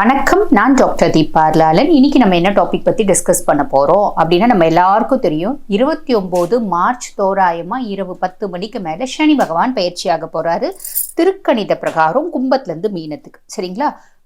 வணக்கம். நான் டாக்டர் தீபார்லாலன் லாலன் இன்னைக்கு நம்ம என்ன டாபிக் பற்றி டிஸ்கஸ் பண்ண போகிறோம் அப்படின்னா நம்ம எல்லாருக்கும் தெரியும் இருபத்தி ஒம்பது மார்ச் தோராயமாக இரவு பத்து மணிக்கு மேலே சனி பகவான் பயிற்சியாக போகிறாரு திருக்கணித பிரகாரம் கும்பத்துலேருந்து மீனத்துக்கு. சரிங்களா?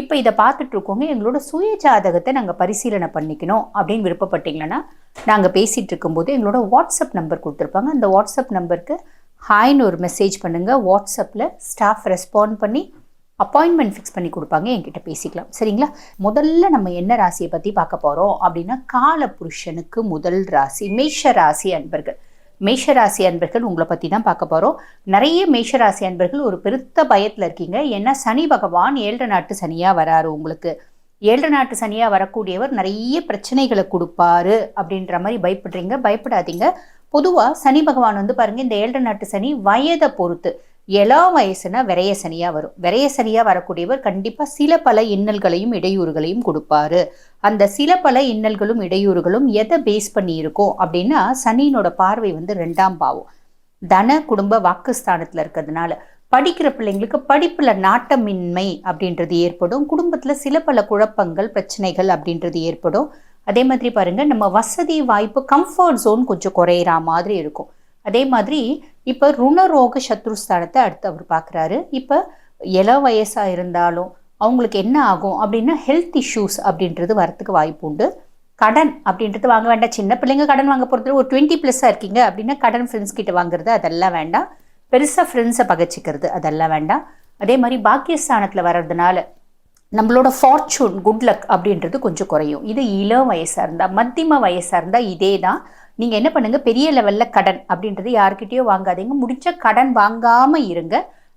இப்போ இதை பார்த்துட்டு இருக்கோங்க எங்களோட சுய ஜாதகத்தை நாங்கள் பரிசீலனை பண்ணிக்கணும் அப்படின்னு விருப்பப்பட்டீங்கன்னா நாங்கள் பேசிகிட்டு இருக்கும்போது எங்களோட வாட்ஸ்அப் நம்பர் கொடுத்துருப்பாங்க. அந்த வாட்ஸ்அப் நம்பருக்கு ஹாய்னு ஒரு மெசேஜ் பண்ணுங்கள் வாட்ஸ்அப்பில் ஸ்டாஃப் ரெஸ்பாண்ட் பண்ணி அப்பாயின்மெண்ட் ஃபிக்ஸ் பண்ணி கொடுப்பாங்க. என்கிட்ட பேசிக்கலாம். சரிங்களா? முதல்ல நம்ம என்ன ராசியை பற்றி பார்க்க போகிறோம் அப்படின்னா கால புருஷனுக்கு முதல் ராசி மேஷ ராசி அன்பர்கள். மேஷராசி அன்பர்கள் உங்களை பற்றி தான் பார்க்க போகிறோம் நிறைய மேஷராசி அன்பர்கள் ஒரு பெருத்த பயத்தில் இருக்கீங்க. ஏன்னா சனி பகவான் ஏழரை நாட்டு சனியாக வராரு உங்களுக்கு. ஏழரை நாட்டு சனியாக வரக்கூடியவர் நிறைய பிரச்சனைகளை கொடுப்பாரு அப்படின்ற மாதிரி பயப்படுறீங்க. பயப்படாதீங்க. பொதுவாக சனி பகவான் வந்து பாருங்கள் இந்த ஏழரை நாட்டு சனி வயதை பொறுத்து இளம் வயசுனா விரைய சனியாக வரும். விரைய சனியாக வரக்கூடியவர் கண்டிப்பாக சில பல இன்னல்களையும் இடையூறுகளையும் கொடுப்பாரு. அந்த சில பல இன்னல்களும் இடையூறுகளும் எதை பேஸ் பண்ணியிருக்கோம் அப்படின்னா சனியினோட பார்வை வந்து ரெண்டாம் பாவம். தன குடும்ப வாக்குஸ்தானத்தில் இருக்கிறதுனால படிக்கிற பிள்ளைங்களுக்கு படிப்பில் நாட்டமின்மை அப்படின்றது ஏற்படும். குடும்பத்தில் சில பல குழப்பங்கள் பிரச்சனைகள் அப்படின்றது ஏற்படும். அதே மாதிரி பாருங்கள் நம்ம வசதி வாய்ப்பு கம்ஃபர்ட் ஜோன் கொஞ்சம் குறையிற மாதிரி இருக்கும். அதே மாதிரி இப்போ ருணரோக சத்ருஸ்தானத்தை அடுத்து அவர் பார்க்குறாரு இப்போ இள வயசாக இருந்தாலும் அவங்களுக்கு என்ன ஆகும் அப்படின்னா ஹெல்த் இஷ்யூஸ் அப்படின்றது வரத்துக்கு வாய்ப்பு உண்டு. கடன் அப்படின்றது வாங்க வேண்டாம். சின்ன பிள்ளைங்க கடன் வாங்க போகிறது ஒரு டுவெண்ட்டி ப்ளஸ்ஸாக இருக்கீங்க அப்படின்னா கடன் ஃப்ரெண்ட்ஸ் கிட்ட வாங்குறது அதெல்லாம் வேண்டாம். பெருசாக ஃப்ரெண்ட்ஸை பகச்சிக்கிறது அதெல்லாம் வேண்டாம். அதே மாதிரி பாக்கியஸ்தானத்தில் வர்றதுனால நம்மளோட ஃபார்ச்சூன் குட் லக் அப்படின்றது கொஞ்சம் குறையும். இது இளம் வயசாக இருந்தால் மத்தியம வயசாக இருந்தால் இதே தான். நீங்கள் என்ன பண்ணுங்கள் பெரிய லெவலில் கடன் அப்படின்றது யாருக்கிட்டேயோ வாங்காதீங்க. முடிச்ச கடன் வாங்காமல் இருங்க.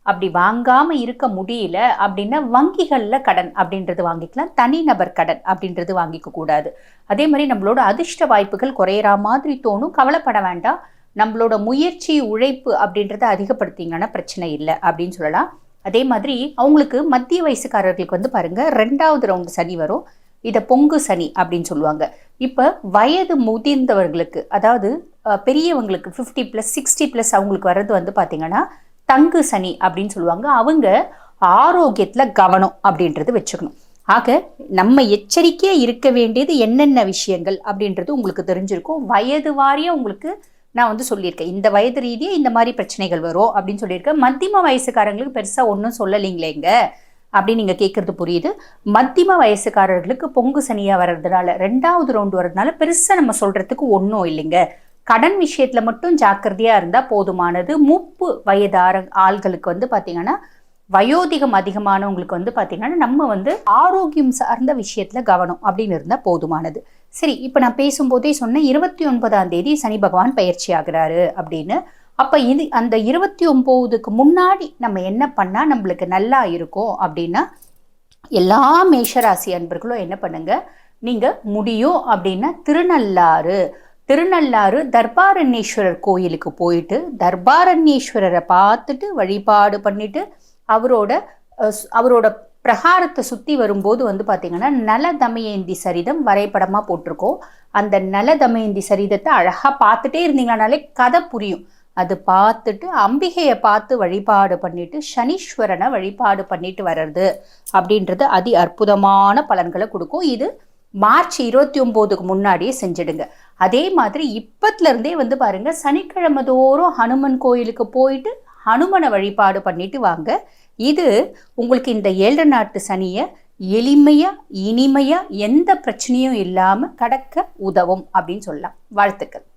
அப்படி வாங்காமல் இருக்க முடியல அப்படின்னா வங்கிகளில் கடன் அப்படின்றது வாங்கிக்கலாம். தனிநபர் கடன் அப்படின்றது வாங்கிக்க கூடாது. அதே மாதிரி நம்மளோட அதிர்ஷ்ட வாய்ப்புகள் குறையிற மாதிரி தோணும். கவலைப்பட வேண்டாம். நம்மளோட முயற்சி உழைப்பு அப்படின்றத அதிகப்படுத்திங்கன்னா பிரச்சனை இல்லை அப்படின்னு சொல்லலாம். அதே மாதிரி அவங்களுக்கு மத்திய வயசுக்காரர்களுக்கு வந்து பாருங்கள் ரெண்டாவது ரவுண்டு சனி வரும். இதை பொங்கு சனி அப்படின்னு சொல்லுவாங்க. இப்போ வயது முதிர்ந்தவர்களுக்கு அதாவது பெரியவங்களுக்கு ஃபிஃப்டி ப்ளஸ் சிக்ஸ்டி ப்ளஸ் அவங்களுக்கு வர்றது வந்து பார்த்திங்கன்னா தங்கு சனி அப்படின்னு சொல்லுவாங்க. அவங்க ஆரோக்கியத்தில் கவனம் அப்படின்றது வச்சுக்கணும். ஆக நம்ம எச்சரிக்கையாக இருக்க வேண்டியது என்னென்ன விஷயங்கள் அப்படின்றது உங்களுக்கு தெரிஞ்சிருக்கும். வயது வாரியாக உங்களுக்கு நான் வந்து சொல்லியிருக்கேன். இந்த வயது ரீதியாக இந்த மாதிரி பிரச்சனைகள் வரும் அப்படின்னு சொல்லியிருக்கேன். மத்தியம வயசுக்காரங்களுக்கு பெருசாக ஒன்றும் சொல்லலைங்களேங்க அப்படின்னு நீங்கள் கேட்குறது புரியுது. மத்தியம வயசுக்காரர்களுக்கு பொங்கு சனியாக வர்றதுனால ரெண்டாவது ரவுண்டு வர்றதுனால பெருசாக நம்ம சொல்கிறதுக்கு ஒன்றும் இல்லைங்க. கடன் விஷயத்தில் மட்டும் ஜாக்கிரதையாக இருந்தால் போதுமானது. முப்பு வயதார ஆள்களுக்கு வந்து பார்த்திங்கன்னா வயோதிகம் அதிகமானவங்களுக்கு வந்து பார்த்திங்கன்னா நம்ம வந்து ஆரோக்கியம் சார்ந்த விஷயத்தில் கவனம் அப்படின்னு இருந்தால் போதுமானது. சரி இப்போ நான் பேசும்போதே சொன்னேன் இருபத்தி ஒன்பதாம் தேதி சனி பகவான் பயிற்சி ஆகிறாரு அப்படின்னு. அப்போ இது அந்த இருபத்தி ஒம்போதுக்கு முன்னாடி நம்ம என்ன பண்ணால் நம்மளுக்கு நல்லா இருக்கும் அப்படின்னா எல்லா மேஷராசி அன்பர்களும் என்ன பண்ணுங்க நீங்கள் முடியும் அப்படின்னா திருநள்ளாறு. திருநள்ளாறு தர்பாரண்யேஸ்வரர் கோயிலுக்கு போயிட்டு தர்பாரண்யேஸ்வரரை பார்த்துட்டு வழிபாடு பண்ணிட்டு அவரோட அவரோட பிரகாரத்தை சுற்றி வரும்போது வந்து பார்த்திங்கன்னா நல தமயந்தி சரிதம் வரைபடமாக போட்டிருக்கோம். அந்த நல தமயந்தி சரிதத்தை அழகாக பார்த்துட்டே இருந்தீங்கனாலே கதை புரியும். அது பார்த்துட்டு அம்பிகையை பார்த்து வழிபாடு பண்ணிட்டு சனீஸ்வரனை வழிபாடு பண்ணிட்டு வர்றது அப்படின்றது அதி அற்புதமான பலன்களை கொடுக்கும். இது மார்ச் இருபத்தி ஒம்போதுக்கு முன்னாடியே செஞ்சிடுங்க. அதே மாதிரி இப்பத்துலேருந்தே வந்து பாருங்க சனிக்கிழமை தோறும் ஹனுமன் கோயிலுக்கு போயிட்டு ஹனுமனை வழிபாடு பண்ணிட்டு வாங்க. இது உங்களுக்கு இந்த ஏழு நாட்டு சனியை எளிமையாக இனிமையாக எந்த பிரச்சனையும் இல்லாமல் கடக்க உதவும் அப்படின்னு சொல்லலாம். வாழ்த்துக்கள்.